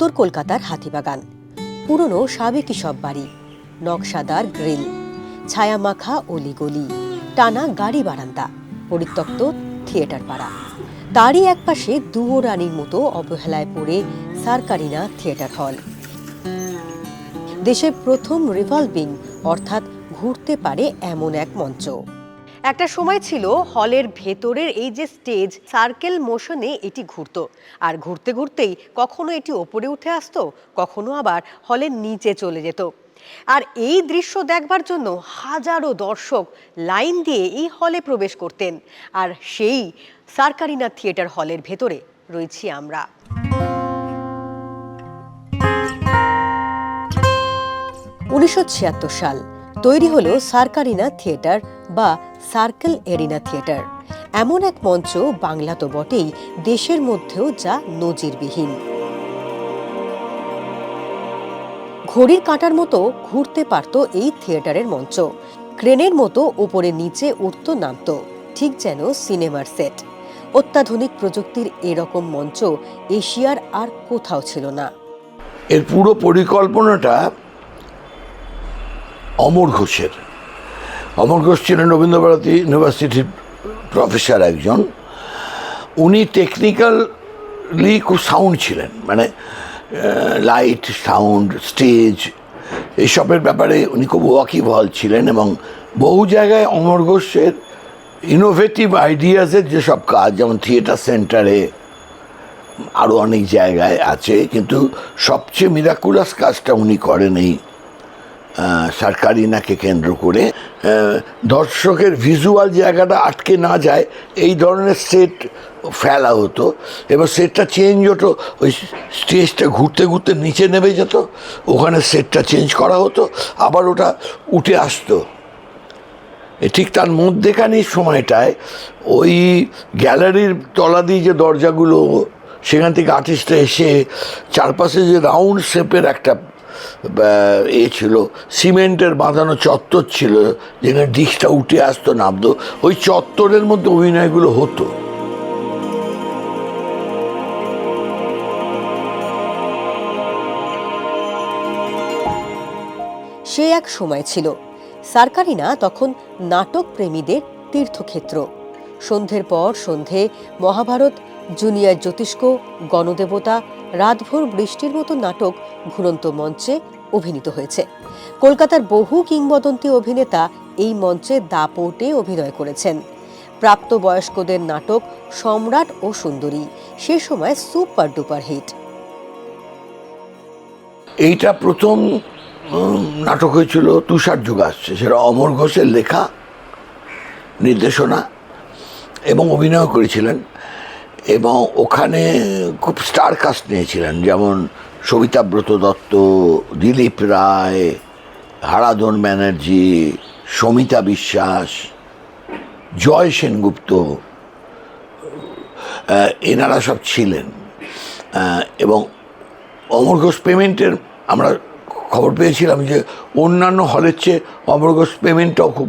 উত্তর কলকাতার হাতিবাগান। পুরনো সাবেকি সব বাড়ি, নকশাদার গ্রিল, ছায়ামাখা অলিগলি, টানা গাড়ি বারান্দা, পরিত্যক্ত থিয়েটার পাড়া। তারই একপাশে দুয়ো রানীর মতো অবহেলায় পড়ে সারকারিনা থিয়েটার হল। দেশের প্রথম রিভলভিং অর্থাৎ ঘুরতে পারে এমন এক মঞ্চ। একটা সময় ছিল হলের ভেতরের এই যে স্টেজ সার্কেল মোশনে এটি ঘুরতো। আর ঘুরতে ঘুরতেই কখনো এটি ওপরে উঠে আসতো, কখনো আবার হলের নিচে চলে যেত। আর এই দৃশ্য দেখবার জন্য হাজারো দর্শক লাইন দিয়ে এই হলে প্রবেশ করতেন। আর সেই সার্কারিনা থিয়েটার হলের ভেতরে রয়েছি আমরা। উনিশশো ছিয়াত্তর সাল তৈরি হলো সার্কারিনা থিয়েটার বা সার্কেল এরিনা থিয়েটার। এমন এক মঞ্চ বাংলা তো বটেই, দেশের মধ্যেও যা নজিরবিহীন। ঘড়ির কাঁটার মতো ঘুরতে পারত এই থিয়েটারের মঞ্চ। ক্রেনের মতো ওপরে নিচে উঠত নামত, ঠিক যেন সিনেমার সেট। অত্যাধুনিক প্রযুক্তির এরকম মঞ্চ এশিয়ার আর কোথাও ছিল না। এর পুরো পরিকল্পনাটা অমর ঘোষের। অমর ঘোষ ছিলেন রবীন্দ্রভারতী ইউনিভার্সিটির প্রফেসর একজন। উনি টেকনিক্যালি খুব সাউন্ড ছিলেন মানে লাইট সাউন্ড স্টেজ এইসবের ব্যাপারে উনি খুব ওয়াকিবহল ছিলেন এবং বহু জায়গায় অমর ঘোষের ইনোভেটিভ আইডিয়াসের যেসব কাজ, যেমন থিয়েটার সেন্টারে আরও অনেক জায়গায় আছে, কিন্তু সবচেয়ে মিরাকুলাস কাজটা উনি করেন এই সরকারিনাকে কেন্দ্র করে দর্শকের ভিজুয়াল জায়গাটা আটকে না যায়, এই ধরনের সেট ফেলা হতো। এবার সেটটা চেঞ্জ হতো, ওই স্টেজটা ঘুরতে ঘুরতে নিচে নেমে যেত, ওখানে সেটটা চেঞ্জ করা হতো, আবার ওটা উঠে আসতো। ঠিক তার মধ্যেখানেই সময়টায় ওই গ্যালারির তলা দিয়ে যে দরজাগুলো, সেখান থেকে আর্টিস্টরা এসে চারপাশে যে রাউন্ড শেপের একটা এ ছিল, সিমেন্টের বাঁধানো চত্বর ছিল, যেখানে ডিশটা উঠে আসতো, নামতো। ওই চত্বরের মধ্যে অভিনয়গুলো হতো। সে এক সময় ছিল। সার্কারিনা তখন নাটক প্রেমীদের তীর্থক্ষেত্র। সন্ধ্যের পর সন্ধে মহাভারত, জুনিয়র জ্যোতিষ্ক, গণদেবতা, রাতভর বৃষ্টির মতো নাটক ঘুরন্ত মঞ্চে অভিনীত হয়েছে। কলকাতার বহু কিংবদন্তি অভিনেতা এই মঞ্চে দাপটে অভিনয় করেছেন। প্রাপ্তবয়স্কদের নাটক সম্রাট ও সুন্দরী, সে সময় সুপার ডুপার হিট। এইটা প্রথম নাটক হয়েছিল তুষার যুগ আসছে, সেটা অমর ঘোষের লেখা, নির্দেশনা। এবং অভিনয় করেছিলেন এবং ওখানে খুব স্টার কাস্ট নিয়েছিলেন, যেমন সবিতাব্রত দত্ত, দিলীপ রায়, হারাধন ব্যানার্জি, সমিতা বিশ্বাস, জয় সেনগুপ্ত এনারা সব ছিলেন। এবং অমর ঘোষ পেমেন্টের আমরা খবর পেয়েছিলাম যে অন্যান্য হলের চেয়ে অমর ঘোষ পেমেন্টটাও খুব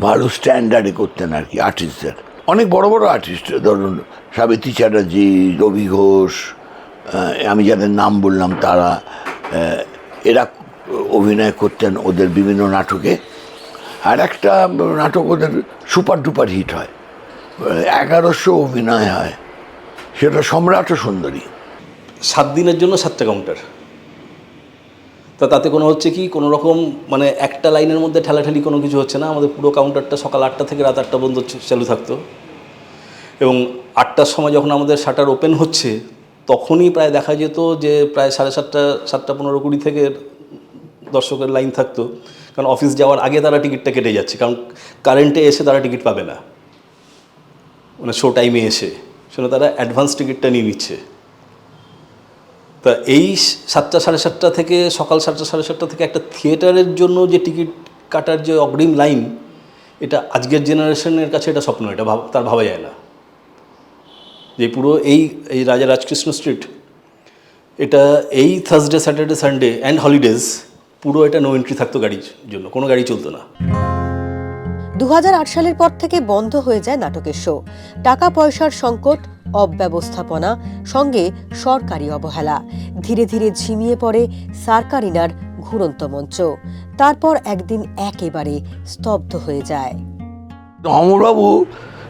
ভালো স্ট্যান্ডার্ডে করতেন আর কি আর্টিস্টদের অনেক বড় বড় আর্টিস্ট ধরুন সাবিত্রী চ্যাটার্জি, রবি ঘোষ আমি যাদের নাম বললাম তারা এরা অভিনয় করতেন ওদের বিভিন্ন নাটকে। আর একটা নাটক ওদের সুপার ডুপার হিট হয়, এগারোশো অভিনয় হয়, সেটা সম্রাট সুন্দরী। সাত দিনের জন্য সাতটা কাউন্টার তা তাতে কোনো হচ্ছে কি, কোনো রকম মানে একটা লাইনের মধ্যে ঠেলাঠেলি কোনো কিছু হচ্ছে না? আমাদের পুরো কাউন্টারটা সকাল আটটা থেকে রাত আটটা পর্যন্ত চালু থাকতো। এবং আটটার সময় যখন আমাদের শাটার ওপেন হচ্ছে, তখনই প্রায় দেখা যেত যে প্রায় সাড়ে সাতটা সাতটা পনেরো কুড়ি থেকে দর্শকের লাইন থাকতো। কারণ অফিস যাওয়ার আগে তারা টিকিটটা কেটে যাচ্ছে, কারণ কারেন্টে এসে তারা টিকিট পাবে না। মানে শো টাইমে এসে, সেজন্য তারা অ্যাডভান্স টিকিটটা নিয়ে নিচ্ছে। তা এই সাতটা সাড়ে সাতটা থেকে, সকাল সাতটা সাড়ে সাতটা থেকে একটা থিয়েটারের জন্য যে টিকিট কাটার যে অগ্রিম লাইন, এটা আজকের জেনারেশনের কাছে এটা স্বপ্ন, এটা তার ভাবা যায় না। যে পুরো এই এই রাজা রাজকৃষ্ণ স্ট্রিট এটা এই Thursday Saturday Sunday and holidays পুরো এটা নো এন্ট্রি থাকতো গাড়ির জন্য কোনো গাড়ি চলতো না। দু হাজার আট সালের পর থেকে বন্ধ হয়ে যায় নাটকের শো টাকা পয়সার সংকট অব্যবস্থাপনা সঙ্গে সরকারি অবহেলা। ধীরে ধীরে ঝিমিয়ে পড়ে সার্কারিনার ঘুরন্ত মঞ্চ। তারপর একদিন একেবারে স্তব্ধ হয়ে যায়। অমরবাবু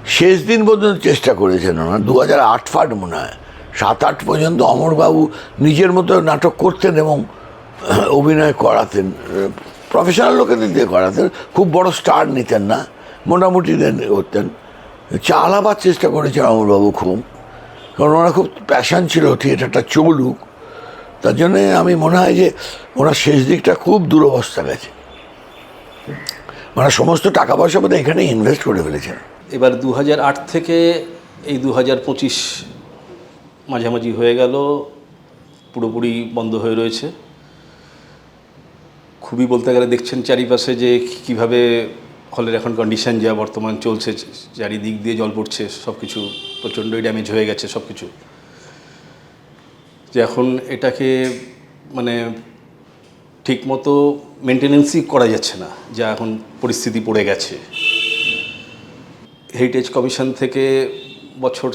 শেষ দিন পর্যন্ত চেষ্টা করেছেন ওনার। দু হাজার আট ফাট মনে হয়। সাত আট পর্যন্ত অমরবাবু নিজের মতো নাটক করতেন এবং অভিনয় করাতেন। প্রফেশনাল লোকেদের দিয়ে করাতেন। খুব বড় স্টার নিতেন না। মোটামুটি করতেন। চালাবার চেষ্টা করেছেন অমরবাবু খুব। কারণ ওনার খুব প্যাশান ছিল থিয়েটারটা চলুক তার জন্যে আমি মনে হয় যে ওনার শেষ দিকটা খুব দুরবস্থা গেছে। মানে সমস্ত টাকা পয়সা বোধহয় এখানে ইনভেস্ট করে ফেলেছেন। এবার দু থেকে এই দু হাজার পঁচিশ মাঝামাঝি হয়ে গেল, পুরোপুরি বন্ধ হয়ে রয়েছে। খুবই বলতে গেলে দেখছেন চারিপাশে যে কীভাবে হলের এখন কন্ডিশন যা বর্তমান চলছে, চারিদিক দিয়ে জল পড়ছে সব কিছু প্রচণ্ডই ড্যামেজ হয়ে গেছে সব কিছু যে এখন এটাকে মানে ঠিকমতো মেনটেনেন্সই করা যাচ্ছে না, যা এখন পরিস্থিতি পড়ে গেছে। হেরিটেজ কমিশন থেকে বছর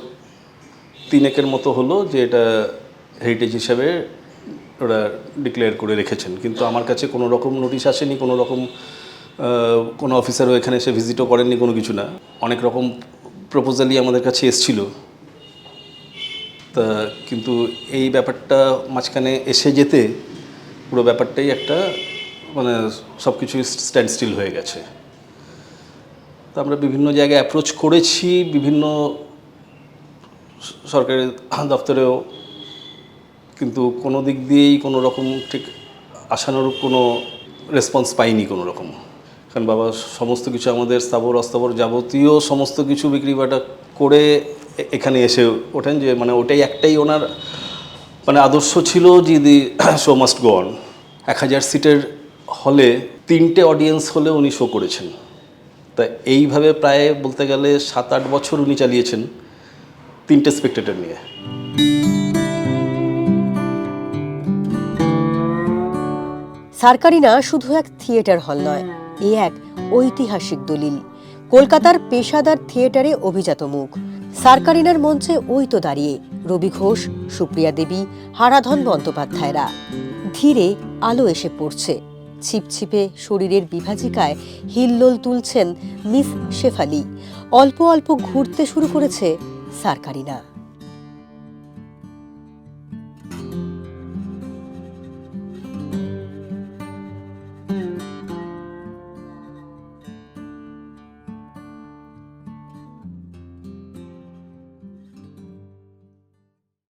তিনেকের মতো হলো যে এটা হেরিটেজ হিসাবে ওরা ডিক্লেয়ার করে রেখেছেন। কিন্তু আমার কাছে কোনো রকম নোটিশ আসেনি, কোনো রকম কোনো অফিসারও এখানে এসে ভিজিটও করেননি, কোনো কিছু না। অনেক রকম প্রপোজালই আমাদের কাছে এসছিল। তা কিন্তু এই ব্যাপারটা মাঝখানে এসে যেতে পুরো ব্যাপারটাই একটা মানে সব কিছুই স্ট্যান্ড স্টিল হয়ে গেছে। তো আমরা বিভিন্ন জায়গায় অ্যাপ্রোচ করেছি, বিভিন্ন স- সরকারি দপ্তরেও। কিন্তু কোনো দিক দিয়েই কোনো রকম ঠিক আশানুরূপ কোনো রেসপন্স পাইনি কোনো রকম। কারণ বাবা সমস্ত কিছু আমাদের স্থাবর, অস্থাবর যাবতীয় সমস্ত কিছু বিক্রি বাটা করে এখানে এসে ওঠেন যে মানে ওটাই একটাই ওনার মানে আদর্শ ছিল যে the show must go on এক হাজার সিটের হলে তিনটে অডিয়েন্স হলে উনি শো করেছেন। তা এইভাবে প্রায় বলতে গেলে সাত আট বছর উনি চালিয়েছেন তিনটে স্পেক্টেটর নিয়ে। সার্কারিনা শুধু এক থিয়েটার হল নয়, এ এক ঐতিহাসিক দলিল। কলকাতার পেশাদার থিয়েটারে অভিজাত মুখ। সার্কারিনার মঞ্চে ওই তো দাঁড়িয়ে, রবি ঘোষ, সুপ্রিয়া দেবী, হারাধন বন্দ্যোপাধ্যায়রা। ধীরে আলো এসে পড়ছে। ছিপছিপে শরীরের বিভাজিকায় হিল্লোল তুলছেন মিস শেফালি। অল্প অল্প ঘুরতে শুরু করেছে সার্কারিনা।